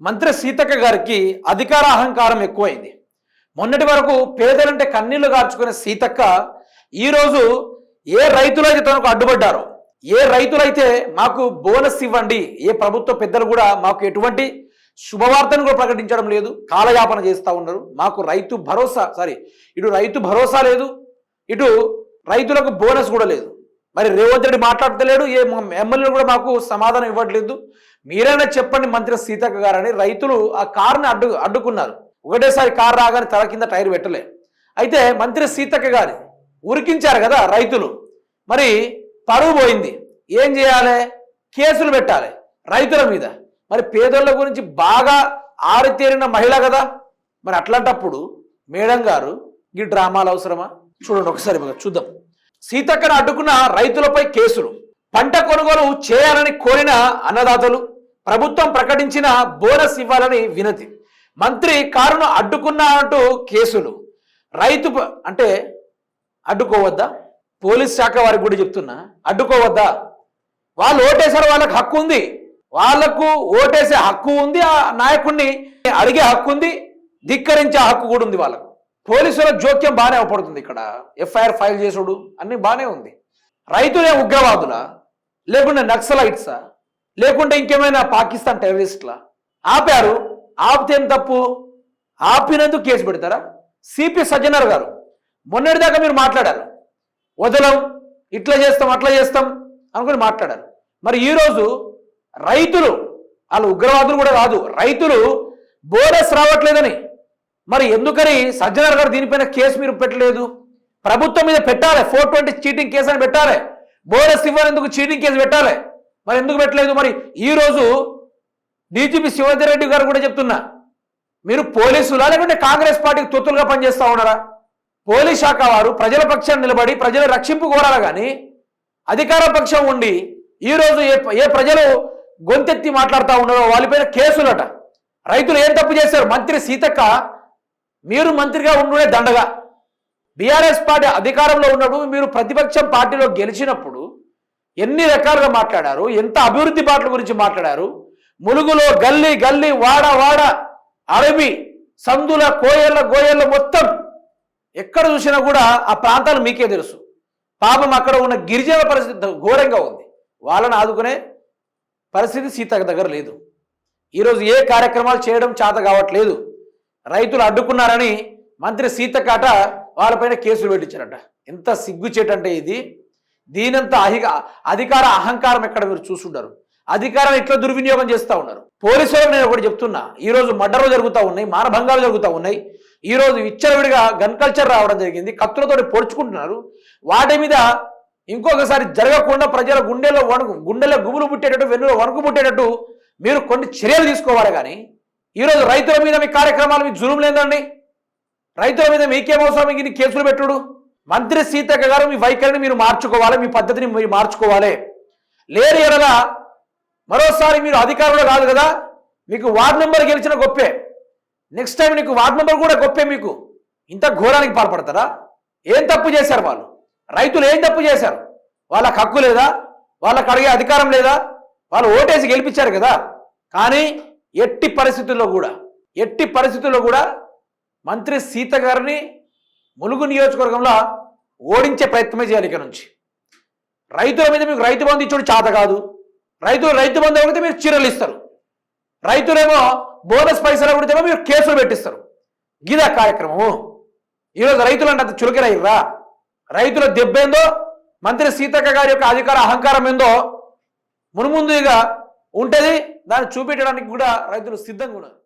మంత్రి సీతక్క గారికి అధికార అహంకారం ఎక్కువైంది. మొన్నటి వరకు పేదలంటే కన్నీళ్ళు గార్చుకునే సీతక్క ఈరోజు ఏ రైతులైతే తనకు అడ్డుపడ్డారో ఏ రైతులైతే మాకు బోనస్ ఇవ్వండి ఏ ప్రభుత్వ పెద్దలు కూడా మాకు ఎటువంటి శుభవార్తను కూడా ప్రకటించడం లేదు కాలయాపన చేస్తూ ఉన్నారు. మాకు రైతు భరోసా సారీ ఇటు రైతు భరోసా లేదు ఇటు రైతులకు బోనస్ కూడా లేదు. మరి రేవంత్ రెడ్డి మాట్లాడతలేడు ఏ ఎమ్మెల్యేలు కూడా మాకు సమాధానం ఇవ్వట్లేదు. మీరైనా చెప్పండి మంత్రి సీతక్క గారని. రైతులు ఆ కారుని అడ్డు అడ్డుకున్నారు. ఒకటేసారి కారు రాగానే తల కింద టైర్ పెట్టలే. అయితే మంత్రి సీతక్క గారి ఉరికించారు కదా రైతులు. మరి పరువు పోయింది. ఏం చేయాలి? కేసులు పెట్టాలి రైతుల మీద. మరి పేదోళ్ళ గురించి బాగా ఆరితేరిన మహిళ కదా. మరి అట్లాంటప్పుడు మేడం గారు ఈ డ్రామాలు అవసరమా? చూడండి ఒకసారి చూద్దాం. సీతక్కను అడ్డుకున్న రైతులపై కేసులు. పంట కొనుగోలు చేయాలని కోరిన అన్నదాతలు ప్రభుత్వం ప్రకటించిన బోనస్ ఇవ్వాలని వినతి. మంత్రి కారును అడ్డుకున్నా అంటూ కేసులు. రైతు అంటే అడ్డుకోవద్దా? పోలీస్ శాఖ వారికి కూడా చెప్తున్నా అడ్డుకోవద్దా? వాళ్ళు ఓటేశారు వాళ్ళకి హక్కు ఉంది. వాళ్ళకు ఓటేసే హక్కు ఉంది ఆ నాయకుడిని అడిగే హక్కు ఉంది ధిక్కరించే హక్కు కూడా ఉంది వాళ్ళకు. పోలీసుల జోక్యం బాగానే అవపడుతుంది ఇక్కడ. ఎఫ్ఐఆర్ ఫైల్ చేసుడు అన్ని బాగానే ఉంది. రైతులే ఉగ్రవాదులా? లేకుండా నక్సలైట్సా? లేకుంటే ఇంకేమైనా పాకిస్తాన్ టెర్రరిస్ట్లా ఆపారు? ఆపితేం తప్పు? ఆపినందుకు కేసు పెడతారా? సిపి సజ్జనర్ గారు మొన్నటిదాకా మీరు మాట్లాడారు. వదలం ఇట్లా చేస్తాం అట్లా చేస్తాం అనుకుని మాట్లాడారు. మరి ఈరోజు రైతులు వాళ్ళు ఉగ్రవాదులు కూడా కాదు రైతులు బోనస్ రావట్లేదని. మరి ఎందుకని సజ్జనర్ గారు దీనిపైన కేసు మీరు పెట్టలేదు? ప్రభుత్వం మీద పెట్టాలి ఫోర్ ట్వంటీ చీటింగ్ కేసు అని పెట్టాలి. బోనస్ ఇవ్వనందుకు చీటింగ్ కేసు పెట్టాలి. మరి ఎందుకు పెట్టలేదు? మరి ఈరోజు డీజీపీ శివాజీ రెడ్డి గారు కూడా చెప్తున్నా మీరు పోలీసులా లేకుంటే కాంగ్రెస్ పార్టీకి తొత్తులుగా పనిచేస్తూ ఉన్నారా? పోలీస్ శాఖ వారు ప్రజల పక్షాన్ని నిలబడి ప్రజల రక్షింపు కోరాలి కానీ అధికార పక్షం ఉండి ఈరోజు ఏ ఏ ప్రజలు గొంతెత్తి మాట్లాడుతూ ఉన్నారో వాళ్ళపైన కేసులట. రైతులు ఏం తప్పు చేశారు? మంత్రి సీతక్క మీరు మంత్రిగా ఉండునే దండగా. బీఆర్ఎస్ పార్టీ అధికారంలో ఉన్నప్పుడు మీరు ప్రతిపక్షం పార్టీలో గెలిచినప్పుడు ఎన్ని రకాలుగా మాట్లాడారు? ఎంత అభివృద్ధి పాటల గురించి మాట్లాడారు? ములుగులో గల్లీ గల్లీ వాడ వాడ అడవి సందుల కోయళ్ళ గోయళ్ళ మొత్తం ఎక్కడ చూసినా కూడా ఆ ప్రాంతాలు మీకే తెలుసు. పాపం అక్కడ ఉన్న గిరిజన పరిస్థితి ఘోరంగా ఉంది. వాళ్ళని ఆదుకునే పరిస్థితి సీత దగ్గర లేదు. ఈరోజు ఏ కార్యక్రమాలు చేయడం చేత కావట్లేదు. రైతులు అడ్డుకున్నారని మంత్రి సీతకాట వాళ్ళపైన కేసులు పెట్టించారట. ఎంత సిగ్గుచేటంటే ఇది. దీనంతా అహిక అధికార అహంకారం ఎక్కడ మీరు చూసుంటారు అధికారాన్ని ఇట్లా దుర్వినియోగం చేస్తూ ఉన్నారు? పోలీసులకు నేను ఒకటి చెప్తున్నా. ఈరోజు మర్డర్లు జరుగుతూ ఉన్నాయి మానభంగాలు జరుగుతూ ఉన్నాయి. ఈరోజు విచ్చలవిడిగా గన్ కల్చర్ రావడం జరిగింది కత్తులతోటి పొడుచుకుంటున్నారు. వాటి మీద ఇంకొకసారి జరగకుండా ప్రజల గుండెలో వణుకు గుండెలో గుబులు పుట్టేటట్టు వెన్నులో వణుకు పుట్టేటట్టు మీరు కొన్ని చర్యలు తీసుకోవాలి కానీ ఈరోజు రైతుల మీద మీ కార్యక్రమాలు మీ జులుం లేదండి రైతుల మీద మీకేం అవసరం? ఇన్ని కేసులు పెట్టుడు? మంత్రి సీతక్క గారు మీ వైఖరిని మీరు మార్చుకోవాలి మీ పద్ధతిని మీరు మార్చుకోవాలి. లేని ఎడల మరోసారి మీరు అధికారంలో కాదు కదా మీకు వార్డు నెంబర్ గెలిచిన గొప్పే. నెక్స్ట్ టైం నీకు వార్డు నెంబర్ కూడా గొప్పే మీకు. ఇంత ఘోరానికి పాల్పడతారా? ఏం తప్పు చేశారు వాళ్ళు? రైతులు ఏం తప్పు చేశారు? వాళ్ళకి హక్కు లేదా? వాళ్ళకి అడిగే అధికారం లేదా? వాళ్ళు ఓటేసి గెలిపించారు కదా. కానీ ఎట్టి పరిస్థితుల్లో కూడా ఎట్టి పరిస్థితుల్లో కూడా మంత్రి సీత గారిని ములుగు నియోజకవర్గంలో ఓడించే ప్రయత్నమే చేయాలి ఇక నుంచి. రైతుల మీద మీకు రైతు బంధు ఇచ్చుడు చేత కాదు. రైతులు రైతు బంధు అడిగితే మీరు చీరలు ఇస్తారు. రైతులేమో బోనస్ పైసలు అడిగితేమో మీరు కేసులు పెట్టిస్తారు. గిదా కార్యక్రమము. ఈరోజు రైతులు అంటే అంత చులకరయ్యరా రైతుల దెబ్బేందో మంత్రి సీతక్క గారి యొక్క అధికార అహంకారం ఏందో? మునుముందుగా ఉంటుంది. దాన్ని చూపెట్టడానికి కూడా రైతులు సిద్ధంగా ఉన్నారు.